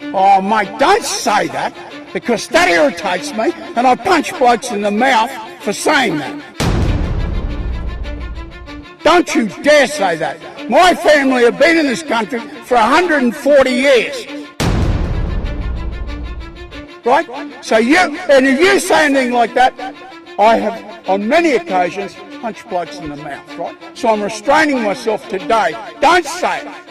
Oh, mate, don't say that because that irritates me and I punch blokes in the mouth for saying that. Don't you dare say that. My family have been in this country for 140 years. Right? So you, and if you say anything like that, I have on many occasions punched blokes in the mouth, right? So I'm restraining myself today. Don't say it.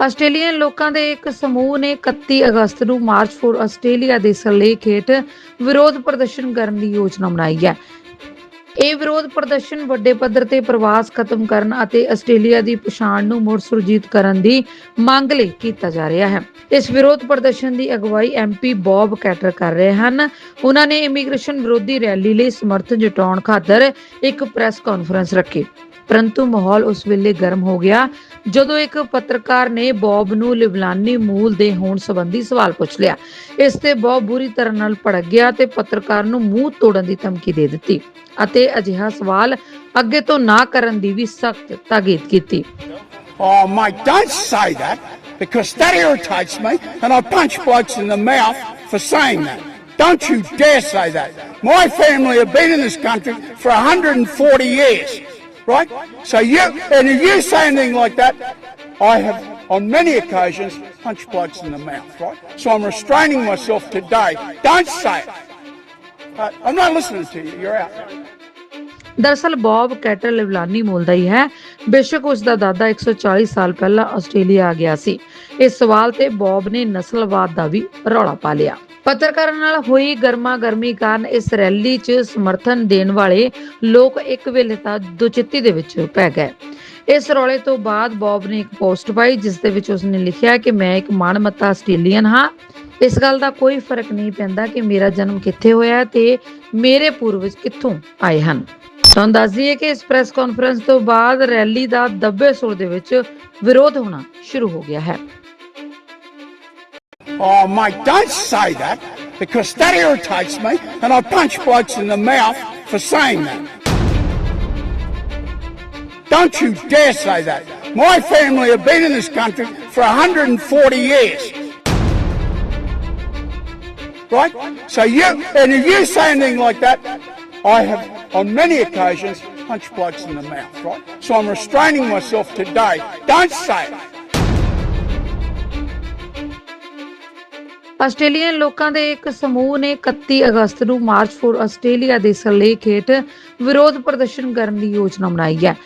Australian ਲੋਕਾਂ ਦੇ ਇੱਕ ਸਮੂਹ ਨੇ 31 ਅਗਸਤ ਨੂੰ March four Australia ਦੇ ਸਰਲੇਖ ਹੇਠ ਵਿਰੋਧ ਪ੍ਰਦਰਸ਼ਨ ਕਰਨ ਦੀ ਯੋਜਨਾ ਬਣਾਈ ਹੈ। ਇਹ ਵਿਰੋਧ ਪ੍ਰਦਰਸ਼ਨ ਵੱਡੇ ਪੱਧਰ ਤੇ ਪ੍ਰਵਾਸ ਖਤਮ ਕਰਨ ਅਤੇ ਆਸਟ੍ਰੇਲੀਆ ਦੀ ਪਛਾਣ ਨੂੰ ਮੁੜ ਸੁਰਜੀਤ ਕਰਨ ਦੀ ਮੰਗ ਲਈ ਕੀਤਾ ਜਾ ਰਿਹਾ ਹੈ। ਇਸ ਵਿਰੋਧ ਪ੍ਰਦਰਸ਼ਨ ਦੀ ਅਗਵਾਈ ਐਮਪੀ ਬੌਬ ਕੈਟਰ ਕਰ ਰਹੇ ਹਨ। ਉਹਨਾਂ ਨੇ ਇਮੀਗ੍ਰੇਸ਼ਨ ਵਿਰੋਧੀ ਰੈਲੀ ਲਈ ਸਮਰਥਨ ਜਤਾਉਣ ਖਾਤਰ ਇੱਕ ਪ੍ਰੈਸ ਕਾਨਫਰੰਸ ਰੱਖੀ। ਪਰੰਤੂ ਮਾਹੌਲ ਉਸ ਵੇਲੇ ਗਰਮ ਹੋ ਗਿਆ ਜਦੋਂ ਇੱਕ ਪੱਤਰਕਾਰ ਨੇ ਬੌਬ ਨੂੰ ਲਿਬਨਾਨੀ ਮੂਲ ਦੇ ਹੋਣ ਸੰਬੰਧੀ ਸਵਾਲ ਪੁੱਛ ਲਿਆ ਇਸ ਤੇ ਬੌਬ ਬੁਰੀ ਤਰ੍ਹਾਂ ਨਾਲ ਭੜਕ ਗਿਆ ਤੇ ਪੱਤਰਕਾਰ ਨੂੰ ਮੂੰਹ ਤੋੜਨ ਦੀ ਧਮਕੀ ਦੇ ਦਿੱਤੀ ਅਤੇ ਅਜਿਹਾ ਸਵਾਲ ਅੱਗੇ ਤੋਂ ਨਾ ਕਰਨ ਦੀ ਵੀ ਸਖਤ ਤਾਕੀਦ ਕੀਤੀ Oh, mate, don't say that because that irritates me and I punch blokes in the mouth for saying that. Don't you dare say that. My family have been in this country for 140 years, right? So you, and if you say anything like that, I have on many occasions punched blokes in the mouth, right? So I'm restraining myself today. Don't say it. Uh, I'm not listening to you. You're out. ਦਰਅਸਲ Bob ਕੈਟਰ ਲਿਵਲਾਨੀ ਮੂਲ ਦਾ ਹੀ ਹੈ ਬੇਸ਼ੱਕ ਉਸ ਦਾ ਦਾਦਾ 140 ਸਾਲ ਪਹਿਲਾਂ ਆਸਟ੍ਰੇਲੀਆ ਆ ਗਿਆ ਸੀ ਇਸ ਸਵਾਲ ਤੇ ਬੌਬ ਨੇ ਨਸਲਵਾਦ ਦਾ ਵੀ ਰੌਲਾ ਪਾ ਲਿਆ ਪੱਤਰਕਾਰਾਂ ਨਾਲ ਹੋਈ ਗਰਮਾ ਗਰਮੀ ਕਾਰਨ ਇਸ ਰੈਲੀ 'ਚ ਸਮਰਥਨ ਦੇਣ ਵਾਲੇ ਲੋਕ ਇੱਕ ਵੇਲੇ ਤਾਂ ਦੁਚਿੱਤੀ ਦੇ ਵਿੱਚ ਪੈ ਗਏ। ਇਸ ਰੌਲੇ ਤੋਂ ਬਾਅਦ ਬੌਬ ਨੇ ਇੱਕ ਪੋਸਟ ਪਾਈ, ਜਿਸ ਦੇ ਵਿੱਚ ਉਸਨੇ ਲਿਖਿਆ ਕਿ ਮੈਂ ਇੱਕ ਮਾਣਮੱਤਾ ਆਸਟ੍ਰੇਲੀਅਨ ਹਾਂ। ਇਸ ਗੱਲ ਦਾ ਕੋਈ ਫ਼ਰਕ ਨਹੀਂ ਪੈਂਦਾ ਕਿ ਮੇਰਾ ਜਨਮ ਕਿੱਥੇ ਹੋਇਆ ਤੇ ਮੇਰੇ ਪੂਰਵਜ ਕਿੱਥੋਂ ਆਏ ਹਨ। ਤੁਹਾਨੂੰ ਦੱਸ ਦਈਏ ਕਿ ਇਸ ਪ੍ਰੈਸ ਕਾਨਫਰੰਸ ਤੋਂ ਬਾਅਦ ਰੈਲੀ ਦਾ ਦੱਬੇ ਸੁਰ ਦੇ ਵਿੱਚ ਵਿਰੋਧ ਹੋਣਾ ਸ਼ੁਰੂ ਹੋ ਗਿਆ ਹੈ। Oh, mate, don't say that because that irritates me and I punch blokes in the mouth for saying that. Don't you dare say that. My family have been in this country for 140 years. Right? So you, and if you say anything like that, I have on many occasions punched blokes in the mouth, right? So I'm restraining myself today. Don't say it. Australian ਲੋਕਾਂ ਦੇ ਇੱਕ ਸਮੂਹ ਨੇ 31 ਅਗਸਤ ਨੂੰ March four Australia ਦੇ ਸਰਲੇਖ ਹੇਠ ਵਿਰੋਧ ਪ੍ਰਦਰਸ਼ਨ ਕਰਨ ਦੀ ਯੋਜਨਾ ਬਣਾਈ ਹੈ।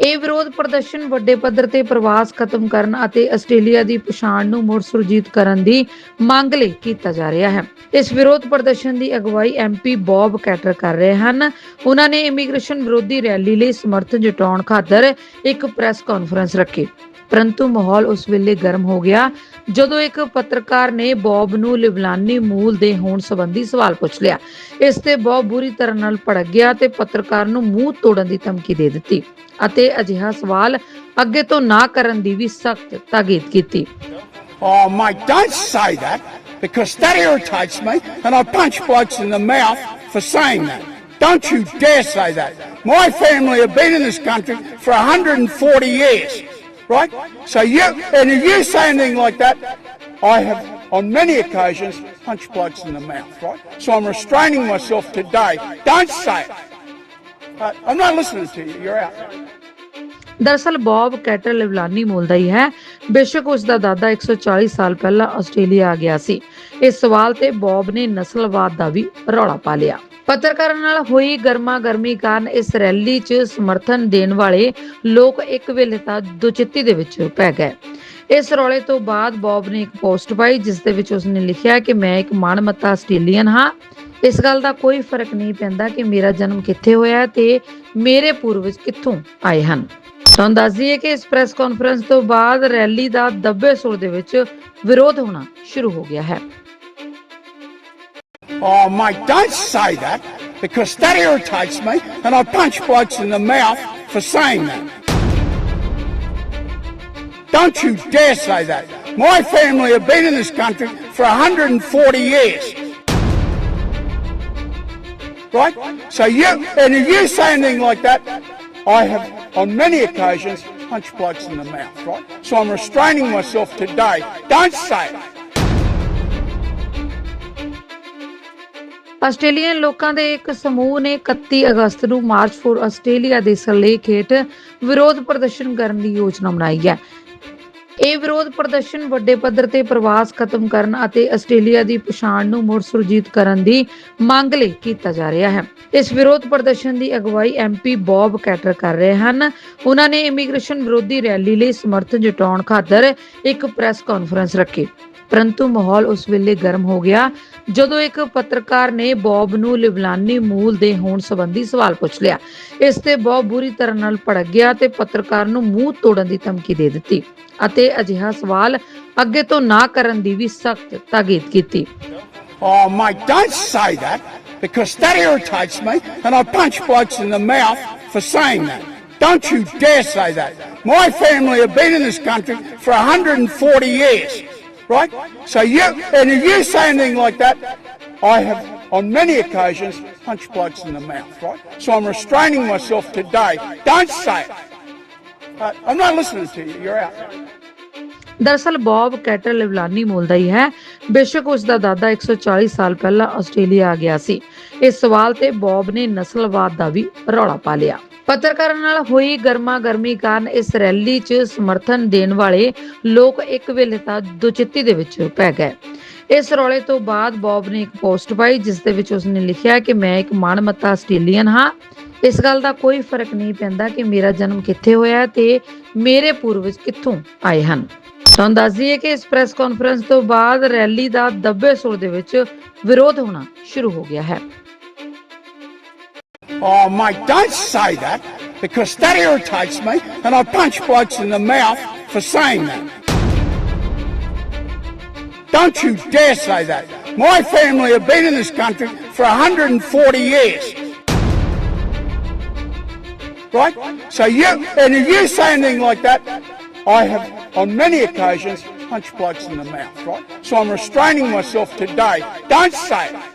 ਇਹ ਵਿਰੋਧ ਪ੍ਰਦਰਸ਼ਨ ਵੱਡੇ ਪੱਧਰ ਤੇ ਪ੍ਰਵਾਸ ਖਤਮ ਕਰਨ ਅਤੇ ਆਸਟ੍ਰੇਲੀਆ ਦੀ ਪਛਾਣ ਨੂੰ ਮੁੜ ਸੁਰਜੀਤ ਕਰਨ ਦੀ ਮੰਗ ਲਈ ਕੀਤਾ ਜਾ ਰਿਹਾ ਹੈ। ਇਸ ਵਿਰੋਧ ਪ੍ਰਦਰਸ਼ਨ ਦੀ ਅਗਵਾਈ ਐਮਪੀ ਬੌਬ ਕੈਟਰ ਕਰ ਰਹੇ ਹਨ। ਉਹਨਾਂ ਨੇ ਇਮੀਗ੍ਰੇਸ਼ਨ ਵਿਰੋਧੀ ਰੈਲੀ ਲਈ ਸਮਰਥਨ ਜਤਾਉਣ ਖਾਤਰ ਇੱਕ ਪ੍ਰੈਸ ਕਾਨਫਰੰਸ ਰੱਖੀ। ਪਰੰਤੂ ਮਾਹੌਲ ਉਸ ਵੇਲੇ ਗਰਮ ਹੋ ਗਿਆ ਜਦੋਂ ਇੱਕ ਪੱਤਰਕਾਰ ਨੇ ਬੌਬ ਨੂੰ ਲਿਬਨਾਨੀ ਮੂਲ ਦੇ ਹੋਣ ਸੰਬੰਧੀ ਸਵਾਲ ਪੁੱਛ ਲਿਆ ਇਸ ਤੇ ਬੌਬ ਬੁਰੀ ਤਰ੍ਹਾਂ ਨਾਲ ਭੜਕ ਗਿਆ ਤੇ ਪੱਤਰਕਾਰ ਨੂੰ ਮੂੰਹ ਤੋੜਨ ਦੀ ਧਮਕੀ ਦੇ ਦਿੱਤੀ ਅਤੇ ਅਜਿਹਾ ਸਵਾਲ ਅੱਗੇ ਤੋਂ ਨਾ ਕਰਨ ਦੀ ਵੀ ਸਖਤ ਤਾਕੀਦ ਕੀਤੀ Oh, mate, don't say that because that irritates me and I punch blokes in the mouth for saying that. Don't you dare say that. My family have been in this country for 140 years, right? So you, and if you say anything like that, I have on many occasions punched blokes in the mouth, right? So I'm restraining myself today. Don't say it. Uh, I'm not listening to you. You're out. ਦਰਅਸਲ Bob ਕੈਟਰ ਲਿਵਲਾਨੀ ਮੂਲ ਦਾ ਹੀ ਹੈ। ਬੇਸ਼ੱਕ ਉਸ ਦਾ ਦਾਦਾ 140 ਸਾਲ ਪਹਿਲਾਂ ਆਸਟ੍ਰੇਲੀਆ ਆ ਗਿਆ ਸੀ। ਇਸ ਸਵਾਲ ਤੇ ਬੌਬ ਨੇ ਨਸਲਵਾਦ ਦਾ ਵੀ ਰੌਲਾ ਪਾ ਲਿਆ। ਪੱਤਰਕਾਰਾਂ ਨਾਲ ਹੋਈ ਗਰਮਾ ਗਰਮੀ ਕਾਰਨ ਇਸ ਰੈਲੀ 'ਚ ਸਮਰਥਨ ਦੇਣ ਵਾਲੇ ਲੋਕ ਇੱਕ ਵੇਲੇ ਤਾਂ ਦੁਚਿੱਤੀ ਦੇ ਵਿੱਚ ਪੈ ਗਏ। ਇਸ ਰੌਲੇ ਤੋਂ ਬਾਅਦ ਬੌਬ ਨੇ ਇੱਕ ਪੋਸਟ ਪਾਈ, ਜਿਸ ਦੇ ਵਿੱਚ ਉਸਨੇ ਲਿਖਿਆ ਕਿ ਮੈਂ ਇੱਕ ਮਾਣਮੱਤਾ ਆਸਟ੍ਰੇਲੀਅਨ ਹਾਂ। ਇਸ ਗੱਲ ਦਾ ਕੋਈ ਫ਼ਰਕ ਨਹੀਂ ਪੈਂਦਾ ਕਿ ਮੇਰਾ ਜਨਮ ਕਿੱਥੇ ਹੋਇਆ ਤੇ ਮੇਰੇ ਪੂਰਵਜ ਕਿੱਥੋਂ ਆਏ ਹਨ। ਤੁਹਾਨੂੰ ਦੱਸ ਦਈਏ ਕਿ ਇਸ ਪ੍ਰੈਸ ਕਾਨਫਰੰਸ ਤੋਂ ਬਾਅਦ ਰੈਲੀ ਦਾ ਦੱਬੇ ਸੁਰ ਦੇ ਵਿੱਚ ਵਿਰੋਧ ਹੋਣਾ ਸ਼ੁਰੂ ਹੋ ਗਿਆ ਹੈ Oh, mate, don't say that because that irritates me and I punch blokes in the mouth for saying that. Don't you dare say that. My family have been in this country for 140 years. Right? So you, and if you say anything like that, I have on many occasions punch blokes in the mouth, right? So I'm restraining myself today. Don't say it. Australian ਲੋਕਾਂ ਦੇ ਇੱਕ ਸਮੂਹ ਨੇ 31 ਅਗਸਤ ਨੂੰ March four Australia ਦੇ ਸਰਲੇਖ ਹੇਠ ਵਿਰੋਧ ਪ੍ਰਦਰਸ਼ਨ ਕਰਨ ਦੀ ਯੋਜਨਾ ਬਣਾਈ ਹੈ ਇਹ ਵਿਰੋਧ ਪ੍ਰਦਰਸ਼ਨ ਵੱਡੇ ਪੱਧਰ ਤੇ ਪ੍ਰਵਾਸ ਖਤਮ ਕਰਨ ਅਤੇ ਆਸਟ੍ਰੇਲੀਆ ਦੀ ਪਛਾਣ ਨੂੰ ਮੁੜ ਸੁਰਜੀਤ ਕਰਨ ਦੀ ਮੰਗ ਲਈ ਕੀਤਾ ਜਾ ਰਿਹਾ ਹੈ। ਇਸ ਵਿਰੋਧ ਪ੍ਰਦਰਸ਼ਨ ਦੀ ਅਗਵਾਈ ਐਮਪੀ ਬੌਬ ਕੈਟਰ ਕਰ ਰਹੇ ਹਨ। ਉਹਨਾਂ ਨੇ ਇਮੀਗ੍ਰੇਸ਼ਨ ਵਿਰੋਧੀ ਰੈਲੀ ਲਈ ਸਮਰਥਨ ਜਤਾਉਣ ਖਾਤਰ ਇੱਕ ਪ੍ਰੈਸ ਕਾਨਫਰੰਸ ਰੱਖੀ। ਪਰੰਤੂ ਮਾਹੌਲ ਉਸ ਵੇਲੇ ਗਰਮ ਹੋ ਗਿਆ ਜਦੋਂ ਇੱਕ ਪੱਤਰਕਾਰ ਨੇ ਬੌਬ ਨੂੰ ਲਿਬਨਾਨੀ ਮੂਲ ਦੇ ਹੋਣ ਸੰਬੰਧੀ ਸਵਾਲ ਪੁੱਛ ਲਿਆ ਇਸ ਤੇ ਬੌਬ ਬੁਰੀ ਤਰ੍ਹਾਂ ਨਾਲ ਭੜਕ ਗਿਆ ਤੇ ਪੱਤਰਕਾਰ ਨੂੰ ਮੂੰਹ ਤੋੜਨ ਦੀ ਧਮਕੀ ਦੇ ਦਿੱਤੀ ਅਤੇ ਅਜਿਹਾ ਸਵਾਲ ਅੱਗੇ ਤੋਂ ਨਾ ਕਰਨ ਦੀ ਵੀ ਸਖਤ ਤਾਕੀਦ ਕੀਤੀ Oh, mate, don't say that because that irritates me and I punch blokes in the mouth for saying that. Don't you dare say that. My family have been in this country for 140 years, right? So you, and if you say anything like that, I have on many occasions punched blokes in the mouth, right? So I'm restraining myself today. Don't say it. Uh, I'm not listening to you. You're out. ਦਰਅਸਲ Bob ਕੈਟਰ ਲਿਵਲਾਨੀ ਮੂਲ ਦਾ ਹੀ ਹੈ ਬੇਸ਼ੱਕ ਉਸ ਦਾ ਦਾਦਾ 140 ਸਾਲ ਪਹਿਲਾਂ ਆਸਟ੍ਰੇਲੀਆ ਆ ਗਿਆ ਸੀ ਇਸ ਸਵਾਲ ਤੇ ਬੌਬ ਨੇ ਨਸਲਵਾਦ ਦਾ ਵੀ ਰੌਲਾ ਪਾ ਲਿਆ। ਪੱਤਰਕਾਰਾਂ ਨਾਲ ਹੋਈ ਗਰਮਾ ਗਰਮੀ ਕਾਰਨ ਇਸ ਰੈਲੀ 'ਚ ਸਮਰਥਨ ਦੇਣ ਵਾਲੇ ਲੋਕ ਇੱਕ ਵੇਲੇ ਤਾਂ ਦੁਚਿੱਤੀ ਦੇ ਵਿੱਚ ਪੈ ਗਏ। ਇਸ ਰੌਲੇ ਤੋਂ ਬਾਅਦ ਬੌਬ ਨੇ ਇੱਕ ਪੋਸਟ ਪਾਈ, ਜਿਸ ਦੇ ਵਿੱਚ ਉਸਨੇ ਲਿਖਿਆ ਕਿ ਮੈਂ ਇੱਕ ਮਨਮੱਤਾ ਆਸਟ੍ਰੇਲੀਅਨ ਹਾਂ। ਇਸ ਗੱਲ ਦਾ ਕੋਈ ਫ਼ਰਕ ਨਹੀਂ ਪੈਂਦਾ ਕਿ ਮੇਰਾ ਜਨਮ ਕਿੱਥੇ ਹੋਇਆ ਤੇ ਮੇਰੇ ਪੂਰਵਜ ਕਿੱਥੋਂ ਆਏ ਹਨ। ਤੁਹਾਨੂੰ ਦੱਸ ਦਈਏ ਕਿ ਇਸ ਪ੍ਰੈਸ ਕਾਨਫਰੰਸ ਤੋਂ ਬਾਅਦ ਰੈਲੀ ਦਾ ਦੱਬੇ ਸੁਰ ਦੇ ਵਿੱਚ ਵਿਰੋਧ ਹੋਣਾ ਸ਼ੁਰੂ ਹੋ ਗਿਆ ਹੈ। Oh, mate, don't say that because that irritates me and I punch blokes in the mouth for saying that. Don't you dare say that. My family have been in this country for 140 years. Right? So you, and if you say anything like that, I have on many occasions punched blokes in the mouth, right? So I'm restraining myself today. Don't say it.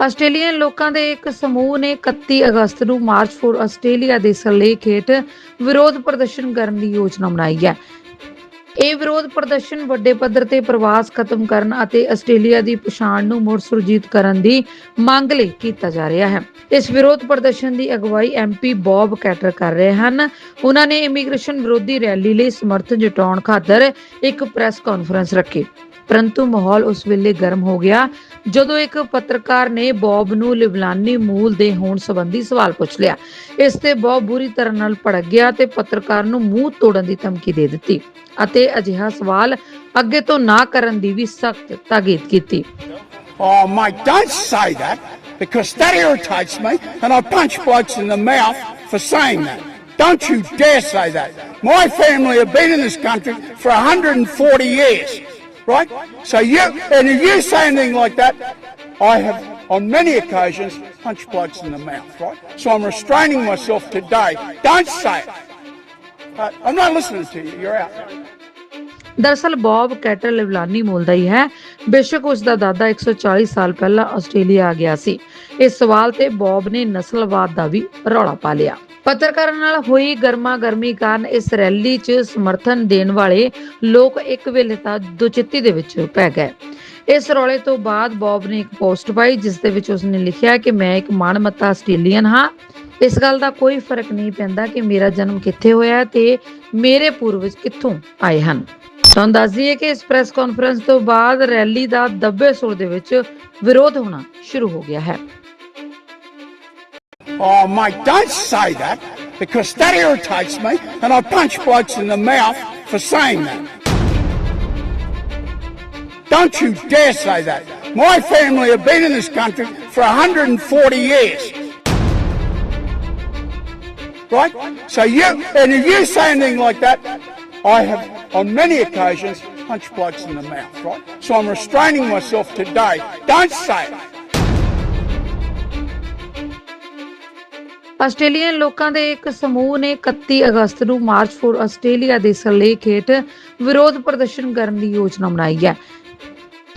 Australian ਲੋਕਾਂ ਦੇ ਇੱਕ ਸਮੂਹ ਨੇ 31 ਅਗਸਤ ਨੂੰ March four Australia ਦੇ ਸਰਲੇਖ ਹੇਠ ਵਿਰੋਧ ਪ੍ਰਦਰਸ਼ਨ ਕਰਨ ਦੀ ਯੋਜਨਾ ਬਣਾਈ ਹੈ। ਇਹ ਵਿਰੋਧ ਪ੍ਰਦਰਸ਼ਨ ਵੱਡੇ ਪੱਧਰ ਤੇ ਪ੍ਰਵਾਸ ਖਤਮ ਕਰਨ ਅਤੇ ਆਸਟ੍ਰੇਲੀਆ ਦੀ ਪਛਾਣ ਨੂੰ ਮੁੜ ਸੁਰਜੀਤ ਕਰਨ ਦੀ ਮੰਗ ਲਈ ਕੀਤਾ ਜਾ ਰਿਹਾ ਹੈ। ਇਸ ਵਿਰੋਧ ਪ੍ਰਦਰਸ਼ਨ ਦੀ ਅਗਵਾਈ ਐਮਪੀ ਬੌਬ ਕੈਟਰ ਕਰ ਰਹੇ ਹਨ। ਉਹਨਾਂ ਨੇ ਇਮੀਗ੍ਰੇਸ਼ਨ ਵਿਰੋਧੀ ਰੈਲੀ ਲਈ ਸਮਰਥਨ ਜਤਾਉਣ ਖਾਤਰ ਇੱਕ ਪ੍ਰੈਸ ਕਾਨਫਰੰਸ ਰੱਖੀ। ਪਰੰਤੂ ਮਾਹੌਲ ਉਸ ਵੇਲੇ ਗਰਮ ਹੋ ਗਿਆ ਜਦੋਂ ਇੱਕ ਪੱਤਰਕਾਰ ਨੇ ਬੌਬ ਨੂੰ ਲਿਬਨਾਨੀ ਮੂਲ ਦੇ ਹੋਣ ਸੰਬੰਧੀ ਸਵਾਲ ਪੁੱਛ ਲਿਆ ਇਸ ਤੇ ਬੌਬ ਬੁਰੀ ਤਰ੍ਹਾਂ ਨਾਲ ਭੜਕ ਗਿਆ ਤੇ ਪੱਤਰਕਾਰ ਨੂੰ ਮੂੰਹ ਤੋੜਨ ਦੀ ਧਮਕੀ ਦੇ ਦਿੱਤੀ ਅਤੇ ਅਜਿਹਾ ਸਵਾਲ ਅੱਗੇ ਤੋਂ ਨਾ ਕਰਨ ਦੀ ਵੀ ਸਖਤ ਤਾਕੀਦ ਕੀਤੀ Oh, mate, don't say that because that irritates me and I punch blokes in the mouth for saying that. Don't you dare say that. My family have been in this country for 140 years, right? So you, and if you say anything like that, I have on many occasions punched blokes in the mouth, right? So I'm restraining myself today. Don't say it. I'm not listening to you. You're out. ਦਰਅਸਲ Bob ਕੈਟਰ ਲਿਵਲਾਨੀ ਮੂਲ ਦਾ ਹੀ ਹੈ। ਬੇਸ਼ੱਕ ਉਸ ਦਾ ਦਾਦਾ 140 ਸਾਲ ਪਹਿਲਾਂ ਆਸਟ੍ਰੇਲੀਆ ਆ ਗਿਆ ਸੀ। ਇਸ ਸਵਾਲ ਤੇ ਬੌਬ ਨੇ ਨਸਲਵਾਦ ਦਾ ਵੀ ਰੌਲਾ ਪਾ ਲਿਆ। ਪੱਤਰਕਾਰਾਂ ਨਾਲ ਹੋਈ ਗਰਮਾ ਗਰਮੀ ਕਾਰਨ ਇਸ ਰੈਲੀ 'ਚ ਸਮਰਥਨ ਦੇਣ ਵਾਲੇ ਲੋਕ ਇੱਕ ਵੇਲੇ ਤਾਂ ਦੁਚਿੱਤੀ ਦੇ ਵਿੱਚ ਪੈ ਗਏ। ਇਸ ਰੌਲੇ ਤੋਂ ਬਾਅਦ ਬੌਬ ਨੇ ਇੱਕ ਪੋਸਟ ਪਾਈ, ਜਿਸ ਦੇ ਵਿੱਚ ਉਸਨੇ ਲਿਖਿਆ ਕਿ ਮੈਂ ਇੱਕ ਮਨਮੱਤਾ ਆਸਟ੍ਰੇਲੀਅਨ ਹਾਂ। ਇਸ ਗੱਲ ਦਾ ਕੋਈ ਫ਼ਰਕ ਨਹੀਂ ਪੈਂਦਾ ਕਿ ਮੇਰਾ ਜਨਮ ਕਿੱਥੇ ਹੋਇਆ ਤੇ ਮੇਰੇ ਪੂਰਵਜ ਕਿੱਥੋਂ ਆਏ ਹਨ। ਤੁਹਾਨੂੰ ਦੱਸ ਦਈਏ ਕਿ ਇਸ ਪ੍ਰੈਸ ਕਾਨਫਰੰਸ ਤੋਂ ਬਾਅਦ ਰੈਲੀ ਦਾ ਦੱਬੇ ਸੁਰ ਦੇ ਵਿੱਚ ਵਿਰੋਧ ਹੋਣਾ ਸ਼ੁਰੂ ਹੋ ਗਿਆ ਹੈ Oh, mate, don't say that because that irritates me and I punch blokes in the mouth for saying that. Don't you dare say that. My family have been in this country for 140 years. Right? So you, and if you say anything like that, I have on many occasions punched blokes in the mouth, right? So I'm restraining myself today. Don't say it. Australian ਲੋਕਾਂ ਦੇ ਇੱਕ ਸਮੂਹ ਨੇ 31 ਅਗਸਤ ਨੂੰ March four Australia ਦੇ ਸਰਲੇਖ ਹੇਠ ਵਿਰੋਧ ਪ੍ਰਦਰਸ਼ਨ ਕਰਨ ਦੀ ਯੋਜਨਾ ਬਣਾਈ ਹੈ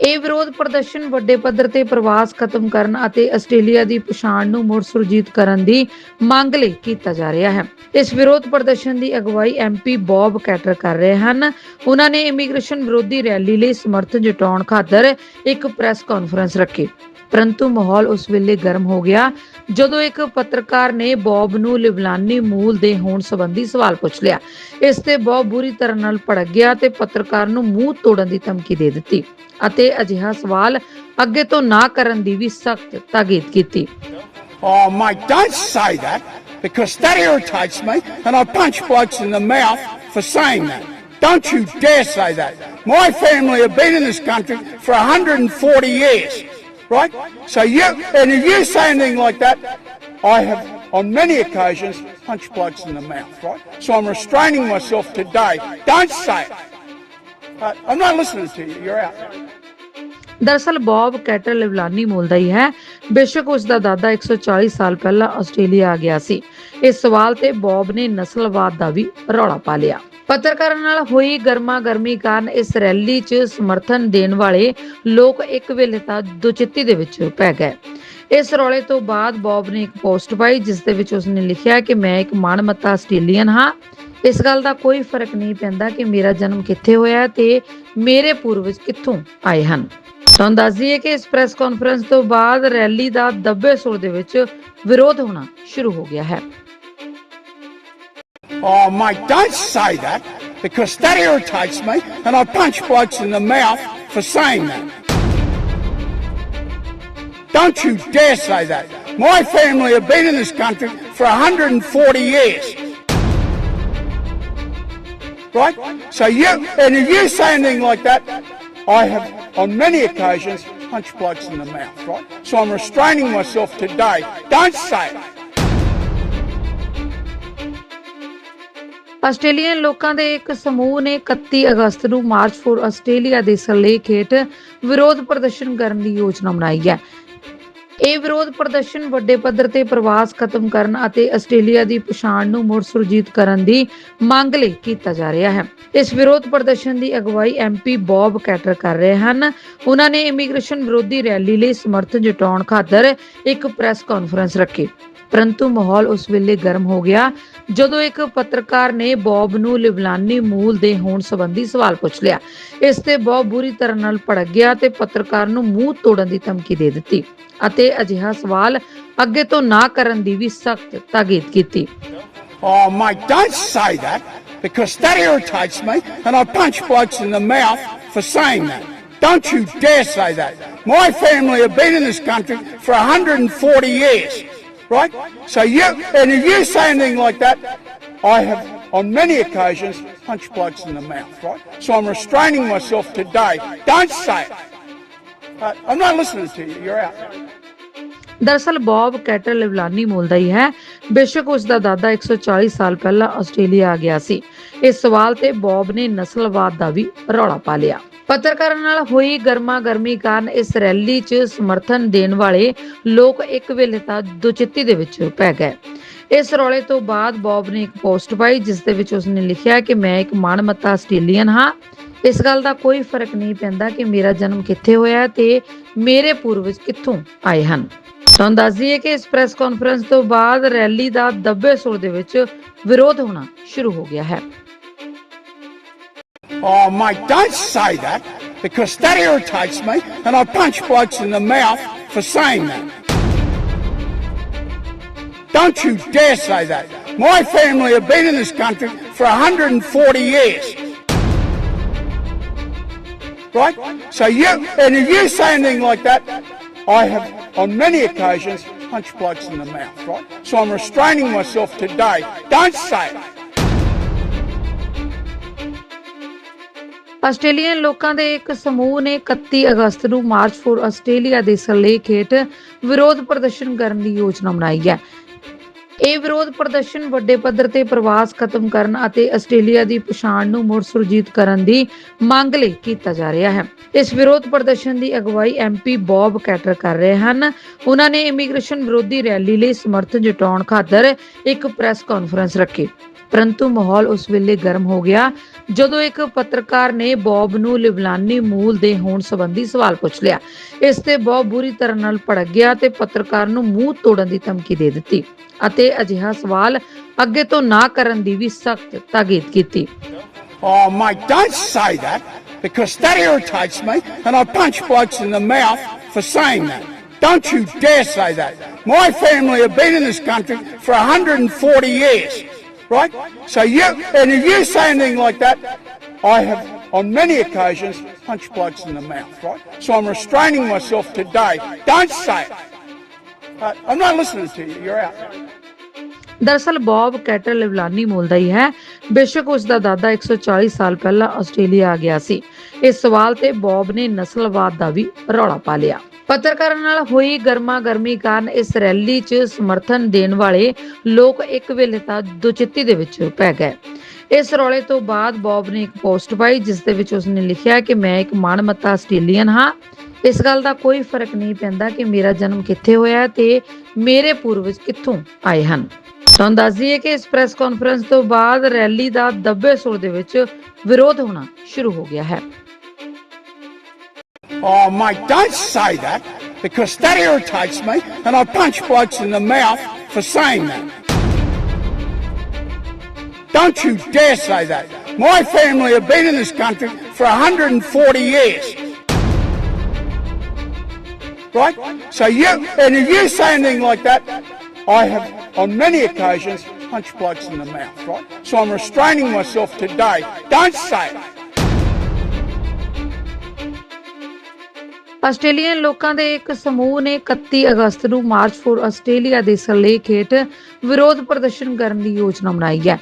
ਇਹ ਵਿਰੋਧ ਪ੍ਰਦਰਸ਼ਨ ਵੱਡੇ ਪੱਧਰ ਤੇ ਪ੍ਰਵਾਸ ਖਤਮ ਕਰਨ ਅਤੇ ਆਸਟ੍ਰੇਲੀਆ ਦੀ ਪਛਾਣ ਨੂੰ ਮੁੜ ਸੁਰਜੀਤ ਕਰਨ ਦੀ ਮੰਗ ਲਈ ਕੀਤਾ ਜਾ ਰਿਹਾ ਹੈ। ਇਸ ਵਿਰੋਧ ਪ੍ਰਦਰਸ਼ਨ ਦੀ ਅਗਵਾਈ ਐਮਪੀ ਬੌਬ ਕੈਟਰ ਕਰ ਰਹੇ ਹਨ। ਉਹਨਾਂ ਨੇ ਇਮੀਗ੍ਰੇਸ਼ਨ ਵਿਰੋਧੀ ਰੈਲੀ ਲਈ ਸਮਰਥਨ ਜਤਾਉਣ ਖਾਤਰ ਇੱਕ ਪ੍ਰੈਸ ਕਾਨਫਰੰਸ ਰੱਖੀ। ਪਰੰਤੂ ਮਾਹੌਲ ਉਸ ਵੇਲੇ ਗਰਮ ਹੋ ਗਿਆ ਜਦੋਂ ਇੱਕ ਪੱਤਰਕਾਰ ਨੇ ਬੌਬ ਨੂੰ ਲਿਬਨਾਨੀ ਮੂਲ ਦੇ ਹੋਣ ਸੰਬੰਧੀ ਸਵਾਲ ਪੁੱਛ ਲਿਆ ਇਸ ਤੇ ਬੌਬ ਬੁਰੀ ਤਰ੍ਹਾਂ ਨਾਲ ਭੜਕ ਗਿਆ ਤੇ ਪੱਤਰਕਾਰ ਨੂੰ ਮੂੰਹ ਤੋੜਨ ਦੀ ਧਮਕੀ ਦੇ ਦਿੱਤੀ ਅਤੇ ਅਜਿਹਾ ਸਵਾਲ ਅੱਗੇ ਤੋਂ ਨਾ ਕਰਨ ਦੀ ਵੀ ਸਖਤ ਤਾਕੀਦ ਕੀਤੀ Oh, mate, don't say that because that irritates me and I punch blokes in the mouth for saying that. Don't you dare say that. My family have been in this country for 140 years, right? So you, and if you say anything like that, I have on many occasions punched blokes in the mouth, right? So I'm restraining myself today. Don't say it. Uh, I'm not listening to you. You're out. ਦਰਅਸਲ Bob ਕੈਟਰ ਲਿਵਲਾਨੀ ਮੂਲ ਦਾ ਹੀ ਹੈ ਬੇਸ਼ੱਕ ਉਸ ਦਾ ਦਾਦਾ 140 ਸਾਲ ਪਹਿਲਾਂ ਆਸਟ੍ਰੇਲੀਆ ਆ ਗਿਆ ਸੀ ਇਸ ਸਵਾਲ ਤੇ ਬੌਬ ਨੇ ਨਸਲਵਾਦ ਦਾ ਵੀ ਰੌਲਾ ਪਾ ਲਿਆ ਪੱਤਰਕਾਰਾਂ ਨਾਲ ਹੋਈ ਗਰਮਾ ਗਰਮੀ ਕਾਰਨ ਇਸ ਰੈਲੀ 'ਚ ਸਮਰਥਨ ਦੇਣ ਵਾਲੇ ਲੋਕ ਇੱਕ ਵੇਲੇ ਤਾਂ ਦੁਚਿੱਤੀ ਦੇ ਵਿੱਚ ਪੈ ਗਏ। ਇਸ ਰੌਲੇ ਤੋਂ ਬਾਅਦ ਬੌਬ ਨੇ ਇੱਕ ਪੋਸਟ ਪਾਈ, ਜਿਸ ਦੇ ਵਿੱਚ ਉਸਨੇ ਲਿਖਿਆ ਕਿ ਮੈਂ ਇੱਕ ਮਾਣਮੱਤਾ ਆਸਟ੍ਰੇਲੀਅਨ ਹਾਂ। ਇਸ ਗੱਲ ਦਾ ਕੋਈ ਫ਼ਰਕ ਨਹੀਂ ਪੈਂਦਾ ਕਿ ਮੇਰਾ ਜਨਮ ਕਿੱਥੇ ਹੋਇਆ ਤੇ ਮੇਰੇ ਪੂਰਵਜ ਕਿੱਥੋਂ ਆਏ ਹਨ। ਤੁਹਾਨੂੰ ਦੱਸ ਦਈਏ ਕਿ ਇਸ ਪ੍ਰੈਸ ਕਾਨਫਰੰਸ ਤੋਂ ਬਾਅਦ ਰੈਲੀ ਦਾ ਦੱਬੇ ਸੁਰ ਦੇ ਵਿੱਚ ਵਿਰੋਧ ਹੋਣਾ ਸ਼ੁਰੂ ਹੋ ਗਿਆ ਹੈ। Oh, mate, don't say that because that irritates me and I punch blokes in the mouth for saying that. Don't you dare say that. My family have been in this country for 140 years. Right? So you, and if you say anything like that, I have on many occasions punched blokes in the mouth, right? So I'm restraining myself today. Don't say it. Australian ਲੋਕਾਂ ਦੇ ਇੱਕ ਸਮੂਹ ਨੇ 31 ਅਗਸਤ ਨੂੰ March four Australia ਦੇ ਸਰਲੇਖ ਹੇਠ ਵਿਰੋਧ ਪ੍ਰਦਰਸ਼ਨ ਕਰਨ ਦੀ ਯੋਜਨਾ ਬਣਾਈ ਹੈ। ਇਹ ਵਿਰੋਧ ਪ੍ਰਦਰਸ਼ਨ ਵੱਡੇ ਪੱਧਰ ਤੇ ਪ੍ਰਵਾਸ ਖਤਮ ਕਰਨ ਅਤੇ ਆਸਟ੍ਰੇਲੀਆ ਦੀ ਪਛਾਣ ਨੂੰ ਮੁੜ ਸੁਰਜੀਤ ਕਰਨ ਦੀ ਮੰਗ ਲਈ ਕੀਤਾ ਜਾ ਰਿਹਾ ਹੈ। ਇਸ ਵਿਰੋਧ ਪ੍ਰਦਰਸ਼ਨ ਦੀ ਅਗਵਾਈ ਐਮਪੀ ਬੌਬ ਕੈਟਰ ਕਰ ਰਹੇ ਹਨ। ਉਹਨਾਂ ਨੇ ਇਮੀਗ੍ਰੇਸ਼ਨ ਵਿਰੋਧੀ ਰੈਲੀ ਲਈ ਸਮਰਥਨ ਜਤਾਉਣ ਖਾਤਰ ਇੱਕ ਪ੍ਰੈਸ ਕਾਨਫਰੰਸ ਰੱਖੀ। ਪਰੰਤੂ ਮਾਹੌਲ ਉਸ ਵੇਲੇ ਗਰਮ ਹੋ ਗਿਆ ਜਦੋਂ ਇੱਕ ਪੱਤਰਕਾਰ ਨੇ ਬੌਬ ਨੂੰ ਲਿਬਨਾਨੀ ਮੂਲ ਦੇ ਹੋਣ ਸੰਬੰਧੀ ਸਵਾਲ ਪੁੱਛ ਲਿਆ ਇਸ ਤੇ ਬੌਬ ਬੁਰੀ ਤਰ੍ਹਾਂ ਨਾਲ ਭੜਕ ਗਿਆ ਤੇ ਪੱਤਰਕਾਰ ਨੂੰ ਮੂੰਹ ਤੋੜਨ ਦੀ ਧਮਕੀ ਦੇ ਦਿੱਤੀ ਅਤੇ ਅਜਿਹਾ ਸਵਾਲ ਅੱਗੇ ਤੋਂ ਨਾ ਕਰਨ ਦੀ ਵੀ ਸਖਤ ਤਾਕੀਦ ਕੀਤੀ Oh, mate, don't say that because that irritates me and I punch blokes in the mouth for saying that. Don't you dare say that. My family have been in this country for 140 years, right? So you, and if you say anything like that, I have on many occasions punched blokes in the mouth, right? So I'm restraining myself today. Don't say it. Uh, I'm not listening to you. You're out. ਦਰਅਸਲ Bob ਕੈਟਰ ਲਿਵਲਾਨੀ ਮੂਲ ਦਾ ਹੀ ਹੈ ਬੇਸ਼ੱਕ ਉਸ ਦਾ ਦਾਦਾ 140 ਸਾਲ ਪਹਿਲਾਂ ਆਸਟ੍ਰੇਲੀਆ ਆ ਗਿਆ ਸੀ ਇਸ ਸਵਾਲ ਤੇ ਬੌਬ ਨੇ ਨਸਲਵਾਦ ਦਾ ਵੀ ਰੌਲਾ ਪਾ ਲਿਆ ਪੱਤਰਕਾਰਾਂ ਨਾਲ ਹੋਈ ਗਰਮਾ ਗਰਮੀ ਕਾਰਨ ਇਸ ਰੈਲੀ 'ਚ ਸਮਰਥਨ ਦੇਣ ਵਾਲੇ ਲੋਕ ਇੱਕ ਵੇਲੇ ਤਾਂ ਦੁਚਿੱਤੀ ਦੇ ਵਿੱਚ ਪੈ ਗਏ। ਇਸ ਰੌਲੇ ਤੋਂ ਬਾਅਦ ਬੌਬ ਨੇ ਇੱਕ ਪੋਸਟ ਪਾਈ, ਜਿਸ ਦੇ ਵਿੱਚ ਉਸਨੇ ਲਿਖਿਆ ਕਿ ਮੈਂ ਇੱਕ ਮਾਣਮੱਤਾ ਆਸਟ੍ਰੇਲੀਅਨ ਹਾਂ। ਇਸ ਗੱਲ ਦਾ ਕੋਈ ਫ਼ਰਕ ਨਹੀਂ ਪੈਂਦਾ ਕਿ ਮੇਰਾ ਜਨਮ ਕਿੱਥੇ ਹੋਇਆ ਤੇ ਮੇਰੇ ਪੂਰਵਜ ਕਿੱਥੋਂ ਆਏ ਹਨ। ਤੁਹਾਨੂੰ ਦੱਸ ਦਈਏ ਕਿ ਇਸ ਪ੍ਰੈਸ ਕਾਨਫਰੰਸ ਤੋਂ ਬਾਅਦ ਰੈਲੀ ਦਾ ਦੱਬੇ ਸੁਰ ਦੇ ਵਿੱਚ ਵਿਰੋਧ ਹੋਣਾ ਸ਼ੁਰੂ ਹੋ ਗਿਆ ਹੈ। Oh, mate, don't say that because that irritates me and I punch blokes in the mouth for saying that. Don't you dare say that. My family have been in this country for 140 years. Right? So you, and if you say anything like that, I have on many occasions punched blokes in the mouth, right? So I'm restraining myself today. Don't say it. Australian ਲੋਕਾਂ ਦੇ ਇੱਕ ਸਮੂਹ ਨੇ 31 ਅਗਸਤ ਨੂੰ March four Australia ਦੇ ਸਰਲੇਖ ਹੇਠ ਵਿਰੋਧ ਪ੍ਰਦਰਸ਼ਨ ਕਰਨ ਦੀ ਯੋਜਨਾ ਬਣਾਈ ਹੈ। ਇਹ ਵਿਰੋਧ ਪ੍ਰਦਰਸ਼ਨ ਵੱਡੇ ਪੱਧਰ ਤੇ ਪ੍ਰਵਾਸ ਖਤਮ ਕਰਨ ਅਤੇ ਆਸਟ੍ਰੇਲੀਆ ਦੀ ਪਛਾਣ ਨੂੰ ਮੁੜ ਸੁਰਜੀਤ ਕਰਨ ਦੀ ਮੰਗ ਲਈ ਕੀਤਾ ਜਾ ਰਿਹਾ ਹੈ। ਇਸ ਵਿਰੋਧ ਪ੍ਰਦਰਸ਼ਨ ਦੀ ਅਗਵਾਈ ਐਮਪੀ ਬੌਬ ਕੈਟਰ ਕਰ ਰਹੇ ਹਨ। ਉਹਨਾਂ ਨੇ ਇਮੀਗ੍ਰੇਸ਼ਨ ਵਿਰੋਧੀ ਰੈਲੀ ਲਈ ਸਮਰਥਨ ਜਤਾਉਣ ਖਾਤਰ ਇੱਕ ਪ੍ਰੈਸ ਕਾਨਫਰੰਸ ਰੱਖੀ। ਪਰੰਤੂ ਮਾਹੌਲ ਉਸ ਵੇਲੇ ਗਰਮ ਹੋ ਗਿਆ ਜਦੋਂ ਇੱਕ ਪੱਤਰਕਾਰ ਨੇ ਬੌਬ ਨੂੰ ਲਿਬਨਾਨੀ ਮੂਲ ਦੇ ਹੋਣ ਸੰਬੰਧੀ ਸਵਾਲ ਪੁੱਛ ਲਿਆ ਇਸ ਤੇ ਬੌਬ ਬੁਰੀ ਤਰ੍ਹਾਂ ਨਾਲ ਭੜਕ ਗਿਆ ਤੇ ਪੱਤਰਕਾਰ ਨੂੰ ਮੂੰਹ ਤੋੜਨ ਦੀ ਧਮਕੀ ਦੇ ਦਿੱਤੀ ਅਤੇ ਅਜਿਹਾ ਸਵਾਲ ਅੱਗੇ ਤੋਂ ਨਾ ਕਰਨ ਦੀ ਵੀ ਸਖਤ ਤਾਕੀਦ ਕੀਤੀ Oh, mate, don't say that because that irritates me and I punch blokes in the mouth for saying that. Don't you dare say that. My family have been in this country for 140 years, right? So you, and if you say anything like that, I have on many occasions punched blokes in the mouth, right? So I'm restraining myself today. Don't say it. Uh, I'm not listening to you. You're out. ਦਰਅਸਲ Bob ਕੈਟਰ ਲਿਵਲਾਨੀ ਮੂਲ ਦਾ ਹੀ ਹੈ ਬੇਸ਼ੱਕ ਉਸ ਦਾ ਦਾਦਾ 140 ਸਾਲ ਪਹਿਲਾਂ ਆਸਟ੍ਰੇਲੀਆ ਆ ਗਿਆ ਸੀ ਇਸ ਸਵਾਲ ਤੇ ਬੌਬ ਨੇ ਨਸਲਵਾਦ ਦਾ ਵੀ ਰੌਲਾ ਪਾ ਲਿਆ ਪੱਤਰਕਾਰਾਂ ਨਾਲ ਹੋਈ ਗਰਮਾ ਗਰਮੀ ਕਾਰਨ ਇਸ ਰੈਲੀ 'ਚ ਸਮਰਥਨ ਦੇਣ ਵਾਲੇ ਲੋਕ ਇੱਕ ਵੇਲੇ ਤਾਂ ਦੁਚਿੱਤੀ ਦੇ ਵਿੱਚ ਪੈ ਗਏ। ਇਸ ਰੌਲੇ ਤੋਂ ਬਾਅਦ ਬੌਬ ਨੇ ਇੱਕ ਪੋਸਟ ਪਾਈ, ਜਿਸ ਦੇ ਵਿੱਚ ਉਸਨੇ ਲਿਖਿਆ ਕਿ ਮੈਂ ਇੱਕ ਮਾਣਮੱਤਾ ਆਸਟ੍ਰੇਲੀਅਨ ਹਾਂ। ਇਸ ਗੱਲ ਦਾ ਕੋਈ ਫ਼ਰਕ ਨਹੀਂ ਪੈਂਦਾ ਕਿ ਮੇਰਾ ਜਨਮ ਕਿੱਥੇ ਹੋਇਆ ਤੇ ਮੇਰੇ ਪੂਰਵਜ ਕਿੱਥੋਂ ਆਏ ਹਨ। ਤੁਹਾਨੂੰ ਦੱਸ ਦਈਏ ਕਿ ਇਸ ਪ੍ਰੈਸ ਕਾਨਫਰੰਸ ਤੋਂ ਬਾਅਦ ਰੈਲੀ ਦਾ ਦੱਬੇ ਸੁਰ ਦੇ ਵਿੱਚ ਵਿਰੋਧ ਹੋਣਾ ਸ਼ੁਰੂ ਹੋ ਗਿਆ ਹੈ। Oh, mate, don't say that because that irritates me and I punch blokes in the mouth for saying that. Don't you dare say that. My family have been in this country for 140 years. Right? So you, and if you say anything like that, I have on many occasions punched blokes in the mouth, right? So I'm restraining myself today. Don't say it. Australian ਲੋਕਾਂ ਦੇ ਇੱਕ ਸਮੂਹ ਨੇ 31 ਅਗਸਤ ਨੂੰ March four Australia ਦੇ ਸਰਲੇਖ ਹੇਠ ਵਿਰੋਧ ਪ੍ਰਦਰਸ਼ਨ ਕਰਨ ਦੀ ਯੋਜਨਾ ਬਣਾਈ ਹੈ।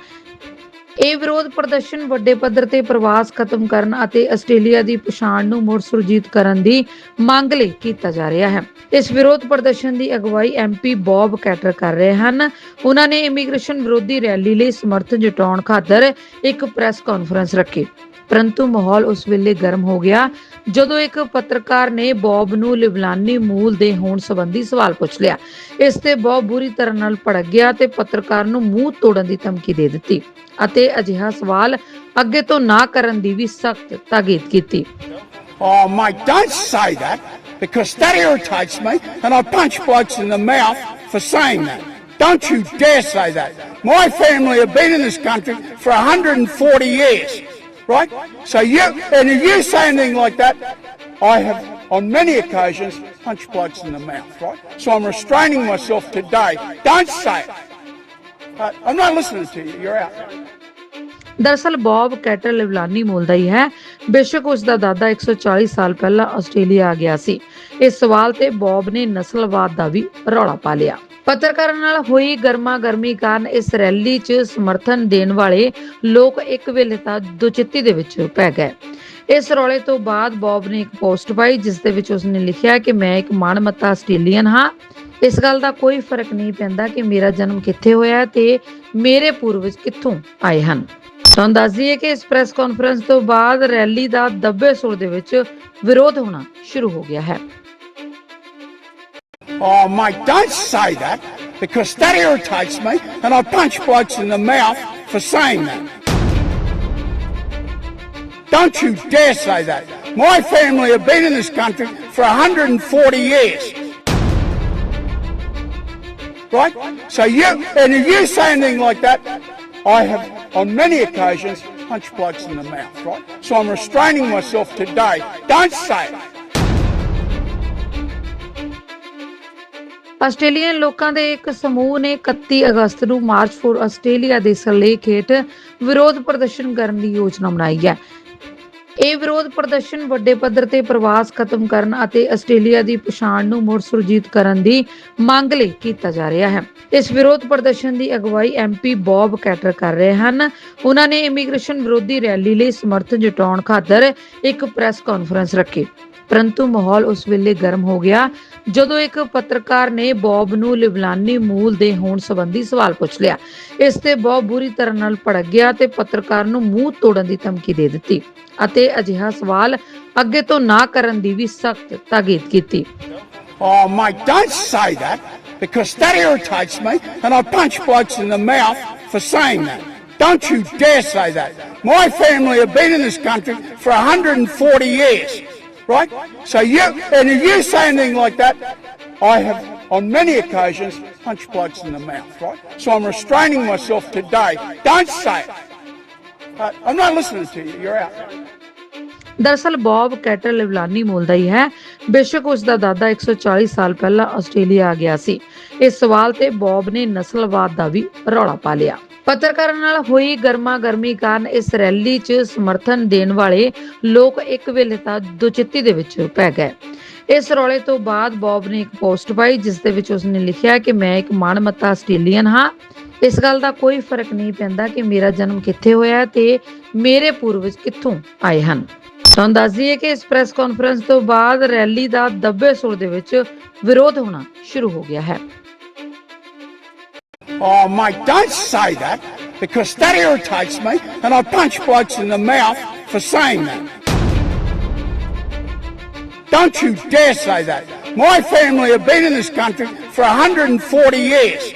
ਇਹ ਵਿਰੋਧ ਪ੍ਰਦਰਸ਼ਨ ਵੱਡੇ ਪੱਧਰ ਤੇ ਪ੍ਰਵਾਸ ਖਤਮ ਕਰਨ ਅਤੇ ਆਸਟ੍ਰੇਲੀਆ ਦੀ ਪਛਾਣ ਨੂੰ ਮੁੜ ਸੁਰਜੀਤ ਕਰਨ ਦੀ ਮੰਗ ਲਈ ਕੀਤਾ ਜਾ ਰਿਹਾ ਹੈ। ਇਸ ਵਿਰੋਧ ਪ੍ਰਦਰਸ਼ਨ ਦੀ ਅਗਵਾਈ ਐਮਪੀ ਬੌਬ ਕੈਟਰ ਕਰ ਰਹੇ ਹਨ। ਉਹਨਾਂ ਨੇ ਇਮੀਗ੍ਰੇਸ਼ਨ ਵਿਰੋਧੀ ਰੈਲੀ ਲਈ ਸਮਰਥਨ ਜਤਾਉਣ ਖਾਤਰ ਇੱਕ ਪ੍ਰੈਸ ਕਾਨਫਰੰਸ ਰੱਖੀ। ਪਰੰਤੂ ਮਾਹੌਲ ਉਸ ਵੇਲੇ ਗਰਮ ਹੋ ਗਿਆ ਜਦੋਂ ਇੱਕ ਪੱਤਰਕਾਰ ਨੇ ਬੌਬ ਨੂੰ ਲਿਬਨਾਨੀ ਮੂਲ ਦੇ ਹੋਣ ਸੰਬੰਧੀ ਸਵਾਲ ਪੁੱਛ ਲਿਆ ਇਸ ਤੇ ਬੌਬ ਬੁਰੀ ਤਰ੍ਹਾਂ ਨਾਲ ਭੜਕ ਗਿਆ ਤੇ ਪੱਤਰਕਾਰ ਨੂੰ ਮੂੰਹ ਤੋੜਨ ਦੀ ਧਮਕੀ ਦੇ ਦਿੱਤੀ ਅਤੇ ਅਜਿਹਾ ਸਵਾਲ ਅੱਗੇ ਤੋਂ ਨਾ ਕਰਨ ਦੀ ਵੀ ਸਖਤ ਤਾਕੀਦ ਕੀਤੀ Oh, mate, don't say that because that irritates me and I punch blokes in the mouth for saying that. Don't you dare say that. My family have been in this country for 140 years, right? So you, and if you say anything like that, I have on many occasions punched blokes in the mouth, right? So I'm restraining myself today. Don't say it. I'm not listening to you. You're out. ਦਰਅਸਲ Bob ਕੈਟਰ ਲਿਵਲਾਨੀ ਮੂਲ ਦਾ ਹੀ ਹੈ। ਬੇਸ਼ੱਕ ਉਸ ਦਾ ਦਾਦਾ 140 ਸਾਲ ਪਹਿਲਾਂ ਆਸਟ੍ਰੇਲੀਆ ਆ ਗਿਆ ਸੀ। ਇਸ ਸਵਾਲ ਤੇ ਬੌਬ ਨੇ ਨਸਲਵਾਦ ਦਾ ਵੀ ਰੌਲਾ ਪਾ ਲਿਆ। ਪੱਤਰਕਾਰਾਂ ਨਾਲ ਹੋਈ ਗਰਮਾ ਗਰਮੀ ਕਾਰਨ ਇਸ ਰੈਲੀ 'ਚ ਸਮਰਥਨ ਦੇਣ ਵਾਲੇ ਲੋਕ ਇੱਕ ਵੇਲੇ ਤਾਂ ਦੁਚਿੱਤੀ ਦੇ ਵਿੱਚ ਪੈ ਗਏ। ਇਸ ਰੌਲੇ ਤੋਂ ਬਾਅਦ ਬੌਬ ਨੇ ਇੱਕ ਪੋਸਟ ਪਾਈ, ਜਿਸ ਦੇ ਵਿੱਚ ਉਸਨੇ ਲਿਖਿਆ ਕਿ ਮੈਂ ਇੱਕ ਮਾਣਮੱਤਾ ਆਸਟ੍ਰੇਲੀਅਨ ਹਾਂ। ਇਸ ਗੱਲ ਦਾ ਕੋਈ ਫ਼ਰਕ ਨਹੀਂ ਪੈਂਦਾ ਕਿ ਮੇਰਾ ਜਨਮ ਕਿੱਥੇ ਹੋਇਆ ਤੇ ਮੇਰੇ ਪੂਰਵਜ ਕਿੱਥੋਂ ਆਏ ਹਨ। ਤੁਹਾਨੂੰ ਦੱਸ ਦਈਏ ਕਿ ਇਸ ਪ੍ਰੈਸ ਕਾਨਫਰੰਸ ਤੋਂ ਬਾਅਦ ਰੈਲੀ ਦਾ ਦੱਬੇ ਸੁਰ ਦੇ ਵਿੱਚ ਵਿਰੋਧ ਹੋਣਾ ਸ਼ੁਰੂ ਹੋ ਗਿਆ ਹੈ Oh, mate, don't say that because that irritates me and I punch blokes in the mouth for saying that. Don't you dare say that. My family have been in this country for 140 years. Right? So you, and if you say anything like that, I have on many occasions punched blokes in the mouth, right? So I'm restraining myself today. Don't say it. Australian ਲੋਕਾਂ ਦੇ ਇੱਕ ਸਮੂਹ ਨੇ 31 ਅਗਸਤ ਨੂੰ March four Australia ਦੇ ਸਰਲੇਖ ਹੇਠ ਵਿਰੋਧ ਪ੍ਰਦਰਸ਼ਨ ਕਰਨ ਦੀ ਯੋਜਨਾ ਬਣਾਈ ਹੈ ਇਹ ਵਿਰੋਧ ਪ੍ਰਦਰਸ਼ਨ ਵੱਡੇ ਪੱਧਰ ਤੇ ਪ੍ਰਵਾਸ ਖਤਮ ਕਰਨ ਅਤੇ ਆਸਟ੍ਰੇਲੀਆ ਦੀ ਪਛਾਣ ਨੂੰ ਮੁੜ ਸੁਰਜੀਤ ਕਰਨ ਦੀ ਮੰਗ ਲਈ ਕੀਤਾ ਜਾ ਰਿਹਾ ਹੈ। ਇਸ ਵਿਰੋਧ ਪ੍ਰਦਰਸ਼ਨ ਦੀ ਅਗਵਾਈ ਐਮਪੀ ਬੌਬ ਕੈਟਰ ਕਰ ਰਹੇ ਹਨ। ਉਹਨਾਂ ਨੇ ਇਮੀਗ੍ਰੇਸ਼ਨ ਵਿਰੋਧੀ ਰੈਲੀ ਲਈ ਸਮਰਥਨ ਜਤਾਉਣ ਖਾਤਰ ਇੱਕ ਪ੍ਰੈਸ ਕਾਨਫਰੰਸ ਰੱਖੀ। ਪਰੰਤੂ ਮਾਹੌਲ ਉਸ ਵੇਲੇ ਗਰਮ ਹੋ ਗਿਆ ਜਦੋਂ ਇੱਕ ਪੱਤਰਕਾਰ ਨੇ ਬੌਬ ਨੂੰ ਲਿਬਨਾਨੀ ਮੂਲ ਦੇ ਹੋਣ ਸੰਬੰਧੀ ਸਵਾਲ ਪੁੱਛ ਲਿਆ ਇਸ ਤੇ ਬੌਬ ਬੁਰੀ ਤਰ੍ਹਾਂ ਨਾਲ ਭੜਕ ਗਿਆ ਤੇ ਪੱਤਰਕਾਰ ਨੂੰ ਮੂੰਹ ਤੋੜਨ ਦੀ ਧਮਕੀ ਦੇ ਦਿੱਤੀ ਅਤੇ ਅਜਿਹਾ ਸਵਾਲ ਅੱਗੇ ਤੋਂ ਨਾ ਕਰਨ ਦੀ ਵੀ ਸਖਤ ਤਾਕੀਦ ਕੀਤੀ Oh, mate, don't say that because that irritates me and I punch blokes in the mouth for saying that. Don't you dare say that. My family have been in this country for 140 years, right? So you, and if you say anything like that, I have, on many occasions, punched blokes in the mouth, right? So I'm restraining myself today. Don't say it. I'm not listening to you. You're out. ਦਰਅਸਲ Bob ਕੈਟਰ ਲਿਵਲਾਨੀ ਮੂਲ ਦਾ ਹੀ ਹੈ। ਬੇਸ਼ੱਕ ਉਸ ਦਾ ਦਾਦਾ 140 ਸਾਲ ਪਹਿਲਾਂ ਆਸਟ੍ਰੇਲੀਆ ਗਿਆ ਸੀ। ਇਸ ਸਵਾਲ ਤੇ ਬੌਬ ਨੇ ਨਸਲਵਾਦ ਦਾ ਵੀ ਰੌਲਾ ਪਾ ਲਿਆ। ਪੱਤਰਕਾਰਾਂ ਨਾਲ ਹੋਈ ਗਰਮਾ ਗਰਮੀ ਕਾਰਨ ਇਸ ਰੈਲੀ 'ਚ ਸਮਰਥਨ ਦੇਣ ਵਾਲੇ ਲੋਕ ਇੱਕ ਵੇਲੇ ਤਾਂ ਦੁਚਿੱਤੀ ਦੇ ਵਿੱਚ ਪੈ ਗਏ। ਇਸ ਰੌਲੇ ਤੋਂ ਬਾਅਦ ਬੌਬ ਨੇ ਇੱਕ ਪੋਸਟ ਪਾਈ, ਜਿਸ ਦੇ ਵਿੱਚ ਉਸਨੇ ਲਿਖਿਆ ਕਿ ਮੈਂ ਇੱਕ ਮਾਣਮੱਤਾ ਆਸਟ੍ਰੇਲੀਅਨ ਹਾਂ। ਇਸ ਗੱਲ ਦਾ ਕੋਈ ਫ਼ਰਕ ਨਹੀਂ ਪੈਂਦਾ ਕਿ ਮੇਰਾ ਜਨਮ ਕਿੱਥੇ ਹੋਇਆ ਤੇ ਮੇਰੇ ਪੂਰਵਜ ਕਿੱਥੋਂ ਆਏ ਹਨ। ਤੁਹਾਨੂੰ ਦੱਸ ਦਈਏ ਕਿ ਇਸ ਪ੍ਰੈਸ ਕਾਨਫਰੰਸ ਤੋਂ ਬਾਅਦ ਰੈਲੀ ਦਾ ਦੱਬੇ ਸੁਰ ਦੇ ਵਿੱਚ ਵਿਰੋਧ ਹੋਣਾ ਸ਼ੁਰੂ ਹੋ ਗਿਆ ਹੈ Oh, mate, don't say that because that irritates me and I punch blokes in the mouth for saying that. Don't you dare say that. My family have been in this country for 140 years.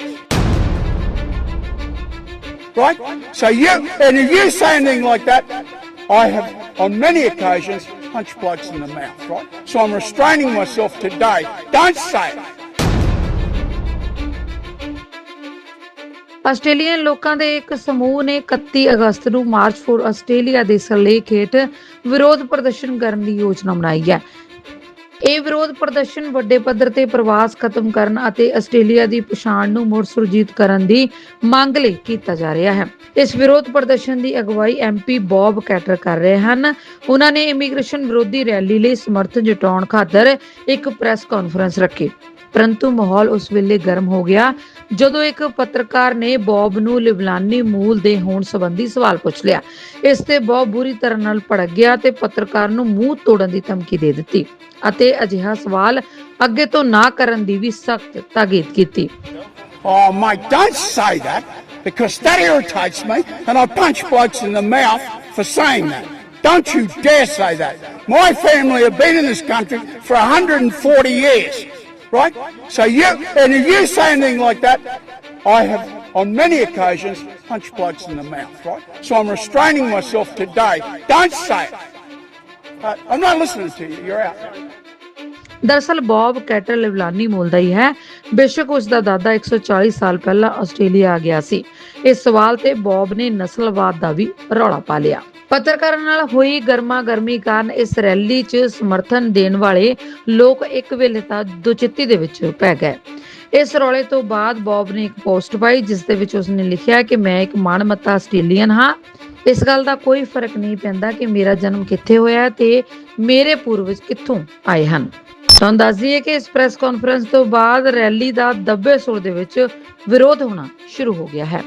Right? So you, and if you say anything like that, I have, on many occasions, punched blokes in the mouth, right? So I'm restraining myself today. Don't say it. Australian ਲੋਕਾਂ ਦੇ ਇੱਕ ਸਮੂਹ ਨੇ 31 ਅਗਸਤ ਨੂੰ March four Australia ਦੇ ਸਿਰਲੇਖ ਹੇਠ ਵਿਰੋਧ ਪ੍ਰਦਰਸ਼ਨ ਕਰਨ ਦੀ ਯੋਜਨਾ ਬਣਾਈ ਹੈ ਇਹ ਵਿਰੋਧ ਪ੍ਰਦਰਸ਼ਨ ਵੱਡੇ ਪੱਧਰ ਤੇ ਪ੍ਰਵਾਸ ਖਤਮ ਕਰਨ ਅਤੇ ਆਸਟ੍ਰੇਲੀਆ ਦੀ ਪਛਾਣ ਨੂੰ ਮੁੜ ਸੁਰਜੀਤ ਕਰਨ ਦੀ ਮੰਗ ਲਈ ਕੀਤਾ ਜਾ ਰਿਹਾ ਹੈ। ਇਸ ਵਿਰੋਧ ਪ੍ਰਦਰਸ਼ਨ ਦੀ ਅਗਵਾਈ ਐਮਪੀ ਬੌਬ ਕੈਟਰ ਕਰ ਰਹੇ ਹਨ। ਉਹਨਾਂ ਨੇ ਇਮੀਗ੍ਰੇਸ਼ਨ ਵਿਰੋਧੀ ਰੈਲੀ ਲਈ ਸਮਰਥਨ ਜਤਾਉਣ ਖਾਤਰ ਇੱਕ ਪ੍ਰੈਸ ਕਾਨਫਰੰਸ ਰੱਖੀ। ਪਰੰਤੂ ਮਾਹੌਲ ਉਸ ਵੇਲੇ ਗਰਮ ਹੋ ਗਿਆ ਜਦੋਂ ਇੱਕ ਪੱਤਰਕਾਰ ਨੇ ਬੌਬ ਨੂੰ ਲਿਬਲਾਨੀ ਮੂਲ ਦੇ ਹੋਣ ਸੰਬੰਧੀ ਸਵਾਲ ਪੁੱਛ ਲਿਆ ਇਸ ਤੇ ਬੌਬ ਬੁਰੀ ਤਰ੍ਹਾਂ ਨਾਲ ਭੜਕ ਗਿਆ ਤੇ ਪੱਤਰਕਾਰ ਨੂੰ ਮੂੰਹ ਤੋੜਨ ਦੀ ਧਮਕੀ ਦੇ ਦਿੱਤੀ ਅਤੇ ਅਜਿਹਾ ਸਵਾਲ ਅੱਗੇ ਤੋਂ ਨਾ ਕਰਨ ਦੀ ਵੀ ਸਖਤ ਤਾਕੀਦ ਕੀਤੀ Oh, mate, don't say that because that irritates me and I punch blokes in the mouth for saying that. Don't you dare say that. My family have been in this country for 140 years, right? So you, and if you say anything like that, I have, on many occasions, punched blokes in the mouth, right? So I'm restraining myself today. Don't say it. Uh, I'm not listening to you. You're out. ਦਰਅਸਲ Bob ਕੈਟਰ ਲਿਵਲਾਨੀ ਮੂਲ ਦਾ ਹੀ ਹੈ ਬੇਸ਼ੱਕ ਉਸ ਦਾ ਦਾਦਾ 140 ਸਾਲ ਪਹਿਲਾਂ ਆਸਟ੍ਰੇਲੀਆ ਗਿਆ ਸੀ ਇਸ ਸਵਾਲ ਤੇ ਬੌਬ ਨੇ ਨਸਲਵਾਦ ਦਾ ਵੀ ਰੌਲਾ ਪਾ ਲਿਆ ਪੱਤਰਕਾਰਾਂ ਨਾਲ ਹੋਈ ਗਰਮਾ ਗਰਮੀ ਕਾਰਨ ਇਸ ਰੈਲੀ 'ਚ ਸਮਰਥਨ ਦੇਣ ਵਾਲੇ ਲੋਕ ਇੱਕ ਵੇਲੇ ਤਾਂ ਦੁਚਿੱਤੀ ਦੇ ਵਿੱਚ ਪੈ ਗਏ। ਇਸ ਰੌਲੇ ਤੋਂ ਬਾਅਦ ਬੌਬ ਨੇ ਇੱਕ ਪੋਸਟ ਪਾਈ, ਜਿਸ ਦੇ ਵਿੱਚ ਉਸਨੇ ਲਿਖਿਆ ਕਿ ਮੈਂ ਇੱਕ ਮਾਣਮੱਤਾ ਆਸਟ੍ਰੇਲੀਅਨ ਹਾਂ। ਇਸ ਗੱਲ ਦਾ ਕੋਈ ਫ਼ਰਕ ਨਹੀਂ ਪੈਂਦਾ ਕਿ ਮੇਰਾ ਜਨਮ ਕਿੱਥੇ ਹੋਇਆ ਤੇ ਮੇਰੇ ਪੂਰਵਜ ਕਿੱਥੋਂ ਆਏ ਹਨ। ਤੁਹਾਨੂੰ ਦੱਸ ਦਈਏ ਕਿ ਇਸ ਪ੍ਰੈਸ ਕਾਨਫਰੰਸ ਤੋਂ ਬਾਅਦ ਰੈਲੀ ਦਾ ਦੱਬੇ ਸੁਰ ਦੇ ਵਿੱਚ ਵਿਰੋਧ ਹੋਣਾ ਸ਼ੁਰੂ ਹੋ ਗਿਆ ਹੈ।